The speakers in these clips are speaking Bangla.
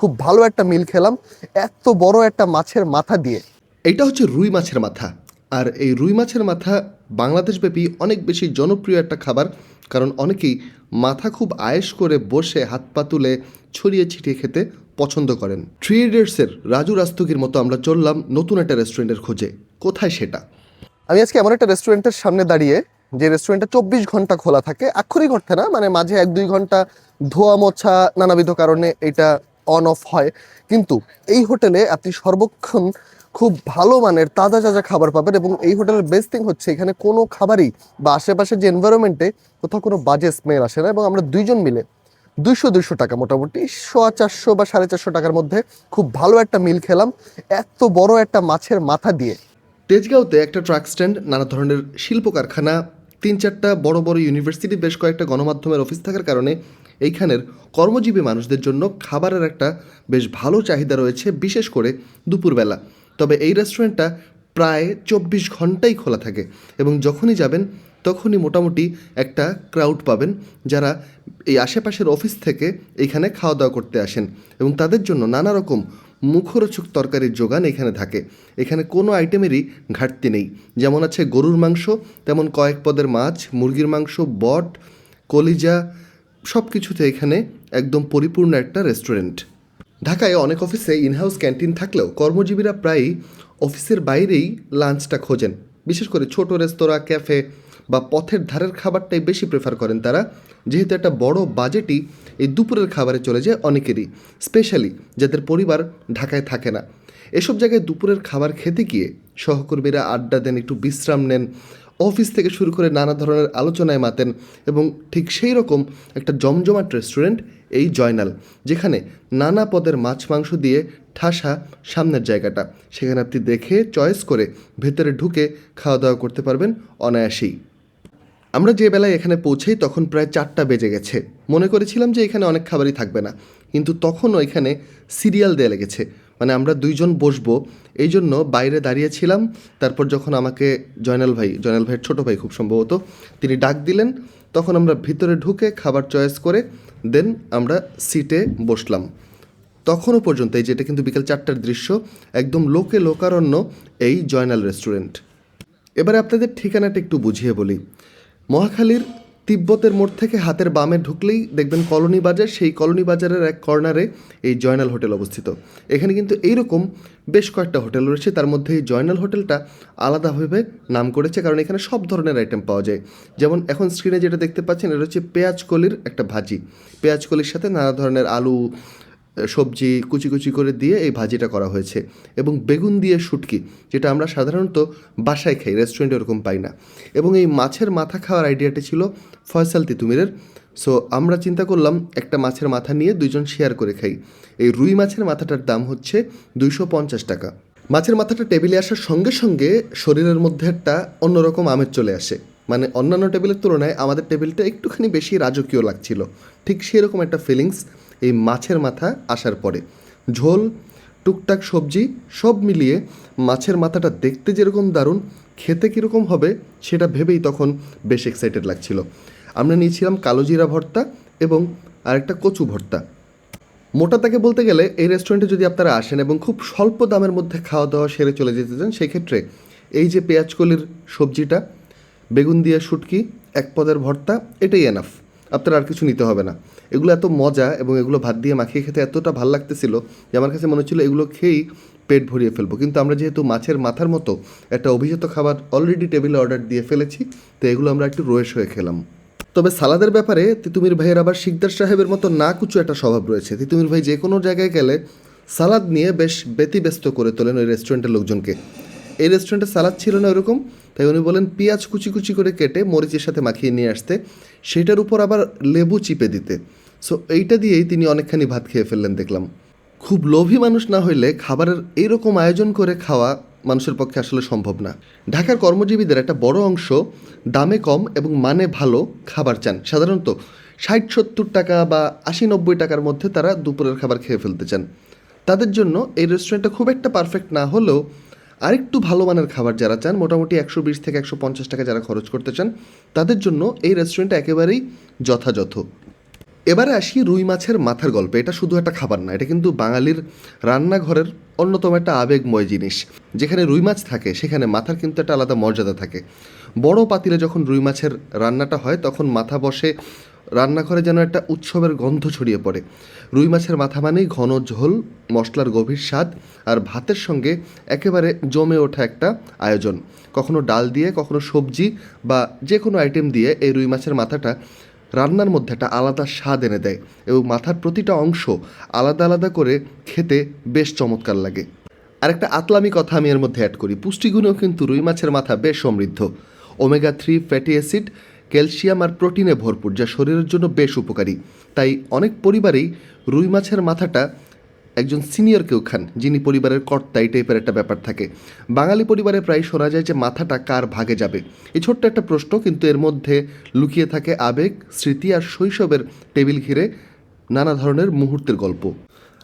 খুব ভালো একটা মিল খেলাম এত বড় একটা মাছের মাথা দিয়ে। এইটা হচ্ছে রুই মাছের মাথা। আর এই রুই মাছের মাথা বাংলাদেশব্যাপী অনেক বেশি জনপ্রিয় একটা খাবার কারণ অনেকেই মাথা খুব আয়েস করে বসে হাত পা তুলে ছড়িয়ে ছিটিয়ে খেতে পছন্দ করেন। থ্রি ইডিয়টসের রাজু রাস্তগির মতো আমরা চললাম নতুন একটা রেস্টুরেন্টের খোঁজে। কোথায় সেটা? আমি আজকে এমন একটা রেস্টুরেন্টের সামনে দাঁড়িয়ে যে রেস্টুরেন্টটা চব্বিশ ঘণ্টা খোলা থাকে আক্ষরিক অর্থে না মানে মাঝে এক দুই ঘণ্টা ধোয়া মোছা নানাবিধ কারণে এটা অন অফ হয়। কিন্তু এই হোটেলে আপনি সর্বক্ষণ খুব ভালো মানের তাজা তাজা খাবার পাবেন এবং এই হোটেলের বেস্ট থিং হচ্ছে এখানে কোনো খাবারই বা আশেপাশে যে এনভায়রনমেন্টে কোথাও কোনো বাজে স্মেল আসে না এবং আমরা দুইজন মিলে দুইশো দুইশো টাকা মোটামুটি সোয়া চারশো বা সাড়ে চারশো টাকার মধ্যে খুব ভালো একটা মিল খেলাম। এত বড় একটা মাছের মাথা দিয়ে। তেজগাঁওতে একটা ট্রাক স্ট্যান্ড নানা ধরনের শিল্প কারখানা তিন চারটা বড় বড় ইউনিভার্সিটি বেশ কয়েকটা গণমাধ্যমের অফিস থাকার কারণে এইখানের কর্মজীবী মানুষদের জন্য খাবারের একটা বেশ ভালো চাহিদা রয়েছে, বিশেষ করে দুপুরবেলা। তবে এই রেস্টুরেন্টটা প্রায় চব্বিশ ঘন্টাই খোলা থাকে এবং যখনই যাবেন, তখনই মোটামুটি একটা ক্রাউড পাবেন যারা এই আশেপাশের অফিস থেকে এইখানে খাওয়া দাওয়া করতে আসেন এবং তাদের জন্য নানা রকম মুখরোচক তরকারির যোগান এখানে থাকে। এখানে কোনো আইটেমেরই ঘাটতি নেই। যেমন আছে গরুর মাংস, তেমন কয়েক পদের মাছ, মুরগির মাংস, বট, কলিজা সব কিছুতে এখানে একদম পরিপূর্ণ একটা রেস্টুরেন্ট ঢাকায় অনেক অফিসে ইনহাউস ক্যান্টিন থাকলেও কর্মজীবীরা প্রায়ই অফিসের বাইরেই লাঞ্চটা খোঁজেন। বিশেষ করে ছোট রেস্তোরাঁ ক্যাফে বা পথের ধারের খাবারটাই বেশি প্রেফার করেন তারা। যেহেতু একটা বড় বাজেটই এই দুপুরের খাবারে চলে যায় অনেকেরই স্পেশালি যাদের পরিবার ঢাকায় থাকে না। এসব জায়গায় দুপুরের খাবার খেতে গিয়ে সহকর্মীরা আড্ডা দেন, একটু বিশ্রাম নেন অফিস থেকে শুরু করে নানা ধরনের আলোচনায় মাতেন এবং ঠিক সেই রকম একটা জমজমাট রেস্টুরেন্ট এই জয়নাল, যেখানে নানা পদের মাছ মাংস দিয়ে ঠাসা সামনের জায়গাটা। সেখানে আপনি দেখে, চয়েস করে ভেতরে ঢুকে খাওয়া দাওয়া করতে পারবেন অনায়াসেই। আমরা যে বেলায় এখানে পৌঁছেই তখন প্রায় চারটা বেজে গেছে। মনে করেছিলাম যে এখানে অনেক খাবারই থাকবে না, কিন্তু তখনও এখানে সিরিয়াল দেয়া লেগেছে। মানে আমরা দুইজন বসবো। এই জন্য বাইরে দাঁড়িয়েছিলাম। তারপর যখন আমাকে জয়নাল ভাই, জয়নাল ভাইয়ের ছোটো ভাই খুব সম্ভবত, তিনি ডাক দিলেন। তখন আমরা ভিতরে ঢুকে খাবার চয়েস করে, দেন আমরা সিটে বসলাম। তখনও পর্যন্ত এই যেটা কিন্তু বিকেল চারটার দৃশ্য, একদম লোকে লোকারণ্য এই জয়নাল রেস্টুরেন্ট। এবারে আপনাদের ঠিকানাটা একটু বুঝিয়ে বলি। মহাখালীর তিব্বতের মোড় থেকে হাতের বামে ঢুকলেই দেখবেন কলোনি বাজার, সেই কলোনি বাজারের এক কর্নারে এই জয়নাল হোটেল অবস্থিত। এখানে কিন্তু এইরকম বেশ কয়েকটা হোটেল রয়েছে, তার মধ্যে এই জয়নাল হোটেলটা আলাদাভাবে নাম করেছে, কারণ এখানে সব ধরনের আইটেম পাওয়া যায়। যেমন এখন স্ক্রিনে যেটা দেখতে পাচ্ছেন, এটা হচ্ছে পেঁয়াজ কলির একটা ভাজি। পেঁয়াজ কলির সাথে নানা ধরনের আলু সবজি কুচি কুচি করে দিয়ে এই ভাজিটা করা হয়েছে। এবং বেগুন দিয়ে শুটকি, যেটা আমরা সাধারণত বাসায় খাই রেস্টুরেন্টে ওরকম পাই না। এবং এই মাছের মাথা খাওয়ার আইডিয়াটি ছিল ফয়সাল তিতুমিরের। সো আমরা চিন্তা করলাম একটা মাছের মাথা নিয়ে দুইজন শেয়ার করে খাই। এই রুই মাছের মাথাটার দাম হচ্ছে দুইশো পঞ্চাশ টাকা। মাছের মাথাটা টেবিলে আসার সঙ্গে সঙ্গে শরীরের মধ্যে একটা অন্যরকম আমেজ চলে আসে। মানে অন্যান্য টেবিলের তুলনায় আমাদের টেবিলটা একটুখানি বেশি রাজকীয় লাগছিল। ঠিক সেরকম একটা ফিলিংস এই মাছের মাথা আসার পরে। ঝোল, টুকটাক সবজি সব মিলিয়ে মাছের মাথাটা দেখতে যেরকম দারুণ, খেতে কীরকম হবে সেটা ভেবেই তখন বেশ এক্সাইটেড লাগছিল। আমরা নিয়েছিলাম কালো জিরা ভর্তা এবং আরেকটা কচু ভর্তা। মোটা তাকে বলতে গেলে এই রেস্টুরেন্টে যদি আপনারা আসেন এবং খুব স্বল্প দামের মধ্যে খাওয়া দাওয়া সেরে চলে যেতে চান, সেক্ষেত্রে এই যে পেঁয়াজকলির সবজিটা, বেগুন দিয়ে শুটকি, এক পদের ভর্তা, এটাই এনাফ আপনার আর কিছু নিতে হবে না। এগুলো এত মজা এবং এগুলো ভাত দিয়ে মাখিয়ে খেতে এতটা ভালো লাগতেছিল যে আমার কাছে মনে হচ্ছিল এগুলো খেয়েই পেট ভরিয়ে ফেলব। কিন্তু আমরা যেহেতু মাছের মাথার মতো একটা অভিজাত খাবার অলরেডি টেবিলে অর্ডার দিয়ে ফেলেছি, তো এগুলো আমরা একটু রোয়েশ হয়ে খেলাম। তবে সালাদের ব্যাপারে তিতুমির ভাইয়ের আবার শিকদার সাহেবের মতো না কুচু একটা স্বভাব রয়েছে। তিতুমির ভাই যে কোনো জায়গায় গেলে সালাদ নিয়ে বেশ ব্যতিব্যস্ত করে তোলেন ওই রেস্টুরেন্টের লোকজনকে। এই রেস্টুরেন্টে সালাদ ছিল না ওরকম, তাই উনি বলেন পেঁয়াজ কুচি কুচি করে কেটে মরিচের সাথে মাখিয়ে নিয়ে আসতে, সেটার উপর আবার লেবু চিপে দিতে। সো এইটা দিয়েই তিনি অনেকখানি ভাত খেয়ে ফেললেন, দেখলাম। খুব লোভী মানুষ না হইলে খাবারের এইরকম আয়োজন করে খাওয়া মানুষের পক্ষে আসলে সম্ভব না। ঢাকার কর্মজীবীদের একটা বড় অংশ দামে কম এবং মানে ভালো খাবার চান। সাধারণত ষাট, সত্তর টাকা বা আশি, নব্বই টাকার মধ্যে তারা দুপুরের খাবার খেয়ে ফেলতে চান। তাদের জন্য এই রেস্টুরেন্টটা খুব একটা পারফেক্ট না হলেও আরেকটু ভালো মানের খাবার যারা চান, মোটামুটি একশো বিশ থেকে একশো পঞ্চাশ টাকা যারা খরচ করতে চান, তাদের জন্য এই রেস্টুরেন্টটা একেবারেই যথাযথ। এবারে আসি রুই মাছের মাথার গল্পে। এটা শুধু একটা খাবার না, এটা কিন্তু বাঙালির রান্নাঘরের অন্যতম একটা আবেগময় জিনিস। যেখানে রুই মাছ থাকে, সেখানে মাথার কিন্তু একটা আলাদা মর্যাদা থাকে। বড় পাতিলে যখন রুই মাছের রান্নাটা হয়, তখন মাথা বসে রান্নাঘরে যেন একটা উৎসবের গন্ধ ছড়িয়ে পড়ে। রুই মাছের মাথা মানেই ঘন ঝোল, মশলার গভীর স্বাদ আর ভাতের সঙ্গে একেবারে জমে ওঠা একটা আয়োজন। কখনো ডাল দিয়ে, কখনো সবজি বা যে কোনো আইটেম দিয়ে এই রুই মাছের মাথাটা রান্নার মধ্যে একটা আলাদা স্বাদ এনে দেয় এবং মাথার প্রতিটা অংশ আলাদা আলাদা করে খেতে বেশ চমৎকার লাগে। আরেকটা আতলামি কথা আমি এর মধ্যে অ্যাড করি। পুষ্টিগুণেও কিন্তু রুই মাছের মাথা বেশ সমৃদ্ধ। Omega three fatty acid calcium আর প্রোটিনে ভরপুর, যা শরীরের জন্য বেশ উপকারী। তাই অনেক পরিবারেই রুই মাছের মাথাটা একজন সিনিয়র কেউ খান, যিনি পরিবারের কর্তা, এই টাইপের একটা ব্যাপার থাকে। বাঙালি পরিবারে প্রায় শোনা যায় যে মাথাটা কার ভাগে যাবে। এই ছোট্ট একটা প্রশ্ন, কিন্তু এর মধ্যে লুকিয়ে থাকে আবেগ, স্মৃতি আর শৈশবের টেবিল ঘিরে নানা ধরনের মুহূর্তের গল্প।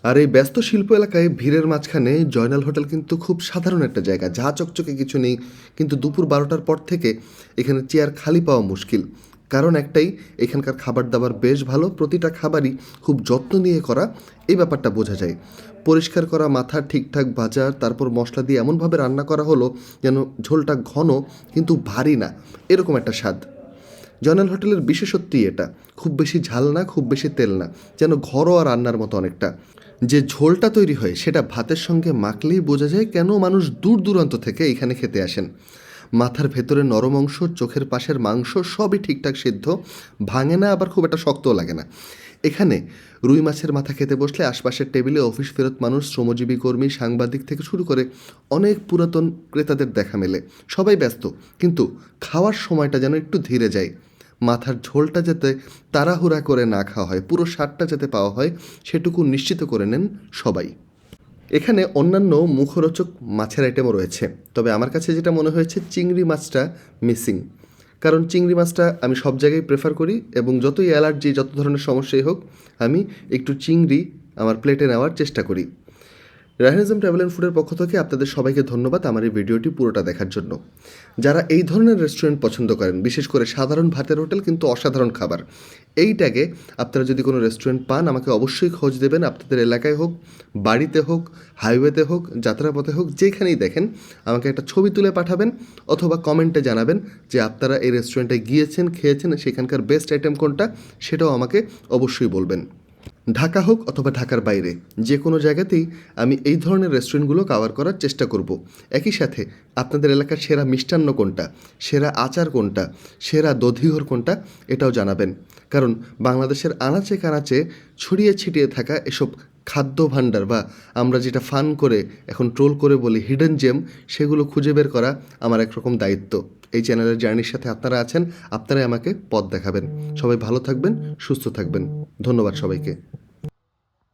আর এই ব্যস্ত শিল্প এলাকায় ভিড়ের মাঝখানে জয়নাল হোটেল কিন্তু খুব সাধারণ একটা জায়গা, যা চকচকে কিছু নেই। কিন্তু দুপুর বারোটার পর থেকে এখানে চেয়ার খালি পাওয়া মুশকিল। কারণ একটাই, এখানকার খাবার দাবার বেশ ভালো, প্রতিটা খাবারই খুব যত্ন নিয়ে করা, এই ব্যাপারটা বোঝা যায়। পরিষ্কার করা, মাথা ঠিকঠাক ভাজা, তারপর মশলা দিয়ে এমনভাবে রান্না করা হলো যেন ঝোলটা ঘন কিন্তু ভারী না, এরকম একটা স্বাদ। জয়নাল হোটেলের বিশেষত্বই এটা, খুব বেশি ঝাল না, খুব বেশি তেল না, যেন ঘরোয়া রান্নার মতো অনেকটা। যে ঝোলটা তৈরি হয় সেটা ভাতের সঙ্গে মাখলেই বোঝা যায় কেন মানুষ দূর দূরান্ত থেকে এখানে খেতে আসেন। মাথার ভেতরে নরম অংশ, চোখের পাশের মাংস সবই ঠিকঠাক সিদ্ধ, ভাঙে না, আবার খুব একটা শক্তও লাগে না। এখানে রুই মাছের মাথা খেতে বসলে আশপাশের টেবিলে অফিস ফেরত মানুষ, শ্রমজীবী কর্মী, সাংবাদিক থেকে শুরু করে অনেক পুরাতন ক্রেতাদের দেখা মেলে। সবাই ব্যস্ত, কিন্তু খাওয়ার সময়টা যেন একটু ধীরে যায়। মাথার ঝোলটা যাতে তাড়াহুড়া করে না খাওয়া হয়, পুরো স্বাদটা যাতে পাওয়া হয়, সেটুকু নিশ্চিত করে নেন সবাই। এখানে অন্যান্য মুখরোচক মাছের আইটেমও রয়েছে। তবে আমার কাছে যেটা মনে হয়েছে, চিংড়ি মাছটা মিসিং কারণ চিংড়ি মাছটা আমি সব জায়গায় প্রেফার করি এবং যতই অ্যালার্জি যত ধরনের সমস্যাই হোক, আমি একটু চিংড়ি আমার প্লেটে নেওয়ার চেষ্টা করি। রাহিনিজম ট্রাভেল অ্যান্ড ফুডের পক্ষ থেকে আপনাদের সবাইকে ধন্যবাদ আমার এই ভিডিওটি পুরোটা দেখার জন্য। যারা এই ধরনের রেস্টুরেন্ট পছন্দ করেন, বিশেষ করে সাধারণ ভাতের হোটেল কিন্তু অসাধারণ খাবার। এই ট্যাগে আপনারা যদি কোনো রেস্টুরেন্ট পান, আমাকে অবশ্যই খোঁজ দেবেন আপনাদের এলাকায় হোক, বাড়িতে হোক, হাইওয়েতে হোক, যাত্রাপথে হোক, যেখানেই দেখেন আমাকে একটা ছবি তুলে পাঠাবেন অথবা কমেন্টে জানাবেন যে আপনারা এই রেস্টুরেন্টে গিয়েছেন, খেয়েছেন, সেখানকার বেস্ট আইটেম কোনটা, সেটাও আমাকে অবশ্যই বলবেন। ঢাকা হোক অথবা ঢাকার বাইরে যে কোনো জায়গাতেই আমি এই ধরনের রেস্টুরেন্টগুলো কাভার করার চেষ্টা করব। একই সাথে আপনাদের এলাকার সেরা মিষ্টান্ন কোনটা, সেরা আচার কোনটা, সেরা দধিঘর কোনটা, এটাও জানাবেন। কারণ বাংলাদেশের আনাচে কানাচে ছড়িয়ে ছিটিয়ে থাকা এসব খাদ্য ভাণ্ডার বা আমরা যেটা ফান করে, এখন ট্রোল করে বলি হিডেন জেম সেগুলো খুঁজে বের করা আমার একরকম দায়িত্ব। এই চ্যানেলের জার্নির সাথে আপনারা আছেন, আপনারাই আমাকে পথ দেখাবেন। সবাই ভালো থাকবেন, সুস্থ থাকবেন। ধন্যবাদ সবাইকে।